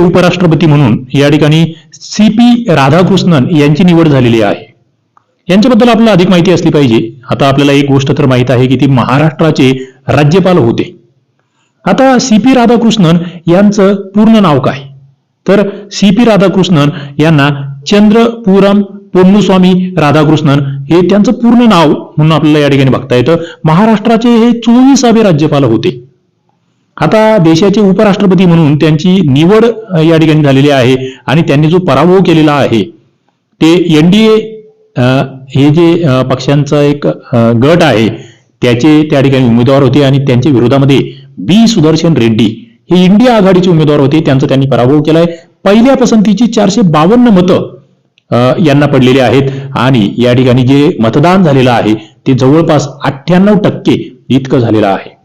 उपराष्ट्रपती म्हणून या ठिकाणी सी पी राधाकृष्णन यांची निवड झालेली आहे. यांच्याबद्दल आपल्याला अधिक माहिती असली पाहिजे. आता आपल्याला एक गोष्ट तर माहीत आहे की ती महाराष्ट्राचे राज्यपाल होते. आता सी पी राधाकृष्णन यांचं पूर्ण नाव काय? तर सी पी राधाकृष्णन यांना चंद्रपुरम पोन्नुस्वामी राधाकृष्णन हे त्यांचं पूर्ण नाव म्हणून आपल्याला या ठिकाणी बघता येतं. महाराष्ट्राचे हे चोवीसावे राज्यपाल होते. आता देशाचे उपराष्ट्रपती म्हणून त्यांची निवड या ठिकाणी झालेली आहे आणि त्यांनी जो पराभव केलेला आहे ते एनडीए हे जे पक्षांचा एक गट आहे त्याचे त्या ठिकाणी उमेदवार होते आणि त्यांच्या विरोधामध्ये बी. सुदर्शन रेड्डी हे इंडिया आघाडीचे उमेदवार होते. त्यांचा त्यांनी पराभव केलाय. पहिल्या पसंतीची चारशे बावन्न मतं यांना पडलेले आहेत आणि या ठिकाणी जे मतदान झालेलं आहे ते जवळपास अठ्ठ्याण्णव टक्के इतकं झालेलं आहे.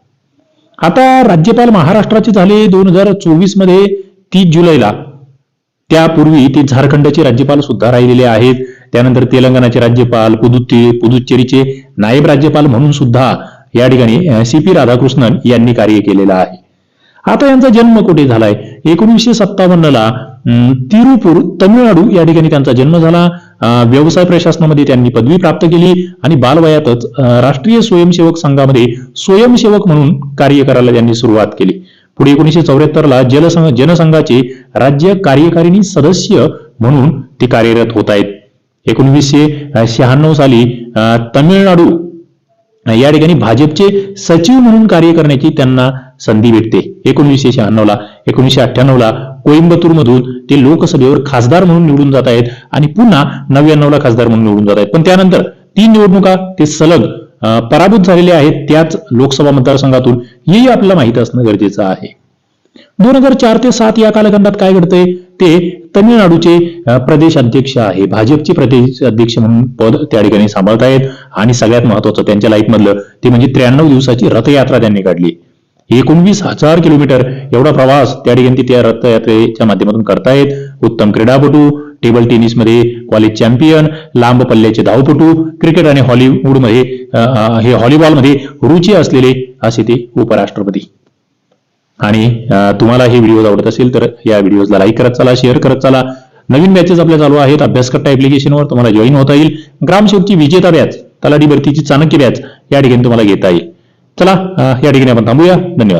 आता राज्यपाल महाराष्ट्राचे झाले दोन हजार चोवीसमध्ये तीस जुलैला. त्यापूर्वी ते झारखंडचे राज्यपाल सुद्धा राहिलेले आहेत. त्यानंतर तेलंगणाचे राज्यपाल पुदुच्चे पुदुच्चेरीचे नायब राज्यपाल म्हणून सुद्धा या ठिकाणी सी पी राधाकृष्णन यांनी कार्य केलेलं आहे. आता यांचा जन्म कुठे झालाय? एकोणीसशे सत्तावन्नला तिरुपूर तमिळनाडू या ठिकाणी त्यांचा जन्म झाला. व्यवसाय प्रशासनामध्ये त्यांनी पदवी प्राप्त केली आणि बालवयातच राष्ट्रीय स्वयंसेवक संघामध्ये स्वयंसेवक म्हणून कार्य करायला त्यांनी सुरुवात केली. पुढे एकोणीसशे चौऱ्याहत्तरला जलसंघ जनसंघाचे राज्य कार्यकारिणी सदस्य म्हणून ते कार्यरत होत आहेत. एकोणवीसशे शहाण्णव साली तमिळनाडू या ठिकाणी भाजपचे सचिव म्हणून कार्य करण्याची त्यांना संधी भेटते. एकोणीसशे शहाण्णव ला एकोणीसशे अठ्ठ्याण्णवला ला कोइंबतूर मधून ते लोकसभेवर खासदार म्हणून निवडून जात आहेत आणि पुन्हा नव्याण्णवला खासदार म्हणून निवडून जात आहेत. पण त्यानंतर तीन निवडणुका ते सलग पराभूत झालेले आहेत त्याच लोकसभा मतदारसंघातून. हेही आपल्याला माहीत असणं गरजेचं आहे. दोन हजार चार ते सात या कालखंडात काय घडतंय? ते तमिळनाडूचे प्रदेश अध्यक्ष आहे. भाजपचे प्रदेश अध्यक्ष म्हणून पद त्या ठिकाणी सांभाळतायत. आणि सगळ्यात महत्वाचं त्यांच्या लाईफमधलं ते म्हणजे त्र्याण्णव दिवसाची रथयात्रा त्यांनी काढली. एकोणवीस हजार किलोमीटर एवढा प्रवास त्या ठिकाणी त्या रथयात्रेच्या माध्यमातून करतायत. उत्तम क्रीडापटू टेबल टेनिसमध्ये कॉलेज चॅम्पियन लांब पल्ल्याचे धावपटू क्रिकेट आणि हॉलिवूडमध्ये हे हॉलीबॉलमध्ये रुची असलेले असे ते उपराष्ट्रपती. आणि तुम्हाला हे व्हिडिओज आवडत असेल तर या व्हिडिओजला लाईक करत चला शेअर करत चला. नवीन बॅचेस आपल्या चालू आहेत. अभ्यासकट्टा ऍप्लिकेशनवर तुम्हाला जॉईन होता येईल. ग्रामसेवकची विजेता बॅच तलाठी भरतीची चाणक्य बॅच या ठिकाणी तुम्हाला घेता येईल. चला या ठिकाणी आपण थांबूया. धन्यवाद.